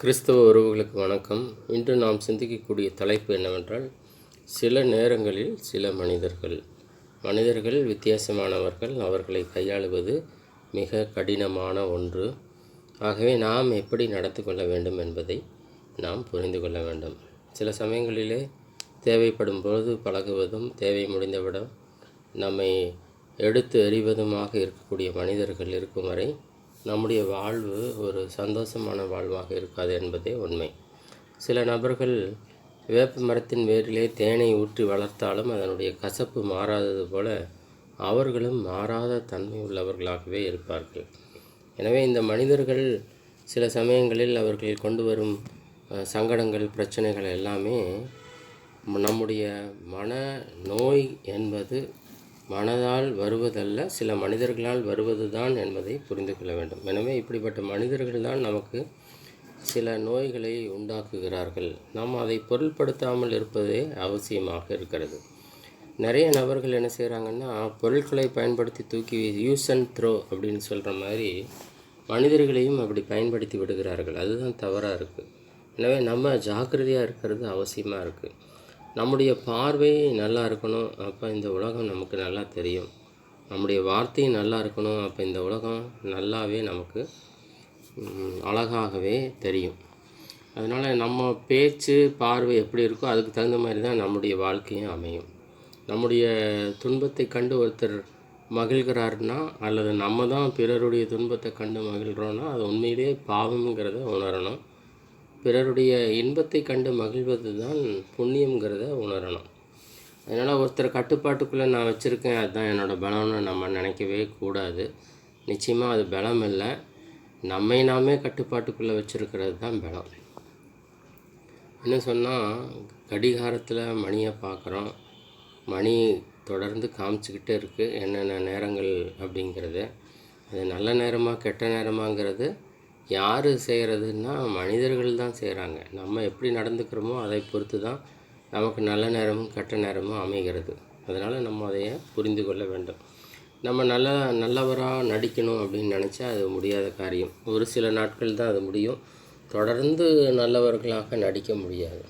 கிறிஸ்தவ உறவுகளுக்கு வணக்கம். இன்று நாம் சிந்திக்கக்கூடிய தலைப்பு என்னவென்றால் சில நேரங்களில் சில மனிதர்கள். மனிதர்கள் வித்தியாசமானவர்கள் அவர்களை கையாளுவது மிக கடினமான ஒன்று. ஆகவே நாம் எப்படி நடந்து கொள்ள வேண்டும் என்பதை நாம் புரிந்து கொள்ள வேண்டும். சில சமயங்களிலே தேவைப்படும் பொழுது பழகுவதும் தேவை முடிந்தவிடம் நம்மை எடுத்து எறிவதுமாக இருக்கக்கூடிய மனிதர்கள் இருக்கும் வரை நம்முடைய வாழ்வு ஒரு சந்தோஷமான வாழ்வாக இருக்காது என்பதே உண்மை. சில நபர்கள் வேப்ப மரத்தின் வேரிலே தேனை ஊற்றி வளர்த்தாலும் அதனுடைய கசப்பு மாறாதது போல அவர்களும் மாறாத தன்மை உள்ளவர்களாகவே இருப்பார்கள். எனவே இந்த மனிதர்கள் சில சமயங்களில் அவர்கள் கொண்டு வரும் சங்கடங்கள் பிரச்சனைகள் எல்லாமே நம்முடைய மன நோய் என்பது மனதால் வருவதல்ல சில மனிதர்களால் வருவது தான் என்பதை புரிந்து கொள்ள வேண்டும். எனவே இப்படிப்பட்ட மனிதர்கள் தான் நமக்கு சில நோய்களை உண்டாக்குகிறார்கள். நாம் அதை பொருட்படுத்தாமல் இருப்பதே அவசியமாக இருக்கிறது. நிறைய நபர்கள் என்ன செய்கிறாங்கன்னா பொருட்களை பயன்படுத்தி தூக்கி யூஸ் அண்ட் த்ரோ அப்படின்னு சொல்கிற மாதிரி மனிதர்களையும் அப்படி பயன்படுத்தி விடுகிறார்கள். அதுதான் தவறாக இருக்குது எனவே நம்ம ஜாக்கிரதையாக இருக்கிறது அவசியமாக இருக்குது நம்முடைய பார்வை நல்லா இருக்கணும் அப்போ இந்த உலகம் நமக்கு நல்லா தெரியும். நம்முடைய வார்த்தை நல்லா இருக்கணும் அப்போ இந்த உலகம் நல்லாவே நமக்கு அழகாகவே தெரியும். அதனால் நம்ம பேச்சு பார்வை எப்படி இருக்கோ அதுக்கு தகுந்த மாதிரி தான் நம்முடைய வாழ்க்கையும் அமையும். நம்முடைய துன்பத்தை கண்டு ஒருத்தர் மகிழ்கிறாருன்னா அல்லது நம்ம தான் பிறருடைய துன்பத்தை கண்டு மகிழ்கிறோன்னா அது உண்மையிலேயே பாவம்ங்கிறத உணரணும். பிறருடைய இன்பத்தை கண்டு மகிழ்வது தான் புண்ணியங்கிறத உணரணும். அதனால் ஒருத்தர் கட்டுப்பாட்டுக்குள்ளே நான் வச்சுருக்கேன் அதுதான் என்னோடய பலம்னு நம்ம நினைக்கவே கூடாது. நிச்சயமாக அது பலம் இல்லை. நம்மை நாமே கட்டுப்பாட்டுக்குள்ளே வச்சுருக்கிறது தான் பலம். என்ன சொன்னால் கடிகாரத்தில் மணியை பார்க்குறோம் மணி தொடர்ந்து காமிச்சிக்கிட்டே இருக்குது என்னென்ன நேரங்கள் அப்படிங்கிறது. அது நல்ல நேரமாக கெட்ட நேரமாங்கிறது யார் செய்கிறதுன்னா மனிதர்கள் தான் செய்கிறாங்க நம்ம எப்படி நடந்துக்கிறோமோ அதை பொறுத்து தான் நமக்கு நல்ல நேரமும் கெட்ட நேரமும் அமைகிறது. அதனால் நம்ம அதைய புரிந்து கொள்ள வேண்டும். நம்ம நல்ல நல்லவராக நடிக்கணும் அப்படின்னு நினச்சா அது முடியாத காரியம். ஒரு சில நாட்கள் தான் அது முடியும். தொடர்ந்து நல்லவர்களாக நடிக்க முடியாது.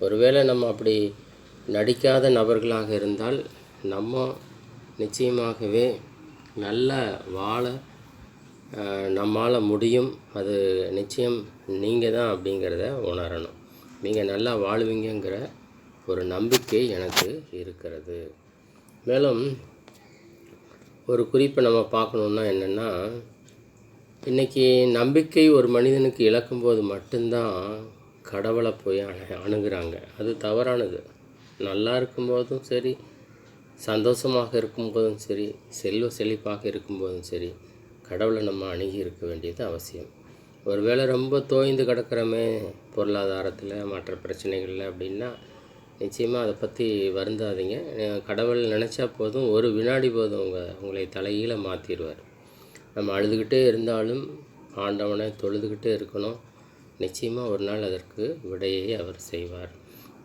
ஒருவேளை நம்ம அப்படி நடிக்காத நபர்களாக இருந்தால் நம்ம நிச்சயமாகவே நல்ல வாழ நம்மால் முடியும். அது நிச்சயம் நீங்கள் தான் அப்படிங்கிறத உணரணும். நீங்கள் நல்லா வாழ்வீங்கங்கிற ஒரு நம்பிக்கை எனக்கு இருக்கிறது. மேலும் ஒரு குறிப்பை நம்ம பார்க்கணுன்னா என்னென்னா இன்றைக்கி நம்பிக்கை ஒரு மனிதனுக்கு இழக்கும்போது மட்டும்தான் கடவுளை போய் அணு அணுகிறாங்க. அது தவறானது. நல்லா இருக்கும்போதும் சரி சந்தோஷமாக இருக்கும்போதும் சரி செல்வ செழிப்பாக இருக்கும்போதும் சரி கடவுளை நம்ம அணுகி இருக்க வேண்டியது அவசியம். ஒருவேளை ரொம்ப தோய்ந்து கிடக்கிறோமே பொருளாதாரத்தில் மற்ற பிரச்சனைகளில் அப்படின்னா நிச்சயமாக அதை பற்றி வருந்தாதீங்க. கடவுள் நினச்சா போதும் ஒரு வினாடி போதும் உங்கள் உங்களை தலையில் மாற்றிடுவார் நம்ம அழுதுகிட்டே இருந்தாலும் ஆண்டவனை தொழுதுகிட்டே இருக்கணும். நிச்சயமாக ஒரு நாள் அதற்கு விடையை அவர் செய்வார்.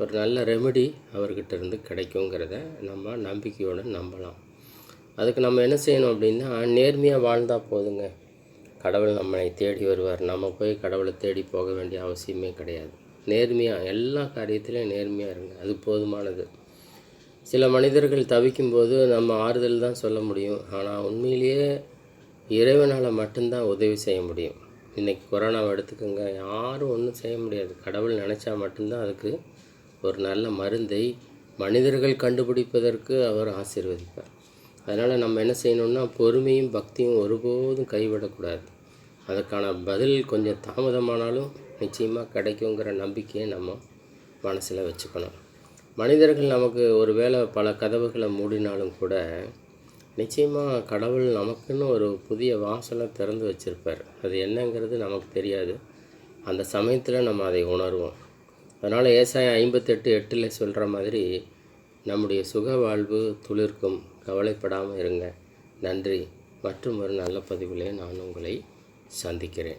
ஒரு நல்ல ரெமெடி அவர்கிட்ட இருந்து கிடைக்குங்கிறத நம்ம நம்பிக்கையோடு நம்பலாம். அதுக்கு நம்ம என்ன செய்யணும் அப்படின்னா நேர்மையாக வாழ்ந்தால் போதுங்க. கடவுள் நம்மளை தேடி வருவார். நம்ம போய் கடவுளை தேடி போக வேண்டிய அவசியமே கிடையாது. நேர்மையாக எல்லா காரியத்திலையும் நேர்மையாக இருங்க. அது போதுமானது. சில மனிதர்கள் தவிக்கும்போது நம்ம ஆறுதல் தான் சொல்ல முடியும். ஆனால் உண்மையிலேயே இறைவனால் மட்டும்தான் உதவி செய்ய முடியும். இன்றைக்கி கொரோனாவை எடுத்துக்கோங்க. யாரும் ஒன்றும் செய்ய முடியாது. கடவுள் நினச்சா மட்டும்தான் அதுக்கு ஒரு நல்ல மருந்தை மனிதர்கள் கண்டுபிடிப்பதற்கு அவர் ஆசீர்வதிப்பார். அதனால் நம்ம என்ன செய்யணும்னா பொறுமையும் பக்தியும் ஒருபோதும் கைவிடக்கூடாது. அதுக்கான பதில் கொஞ்சம் தாமதமானாலும் நிச்சயமாக கிடைக்குங்கிற நம்பிக்கையை நம்ம மனசில் வச்சுக்கணும். மனிதர்கள் நமக்கு ஒரு வேளை பல கதவுகளை மூடினாலும் கூட நிச்சயமாக கடவுள் நமக்குன்னு ஒரு புதிய வாசலை திறந்து வச்சிருப்பார். அது என்னங்கிறது நமக்கு தெரியாது. அந்த சமயத்தில் நம்ம அதை உணர்வோம். அதனால் ஏசாயம் ஐம்பத்தெட்டு எட்டில் சொல்கிற மாதிரி நம்முடைய சுக வாழ்வு துளிர்க்கும் கவலைப்படாமல் இருங்க. நன்றி. மற்றும் ஒரு நல்ல பதிவிலே நான் உங்களை சந்திக்கிறேன்.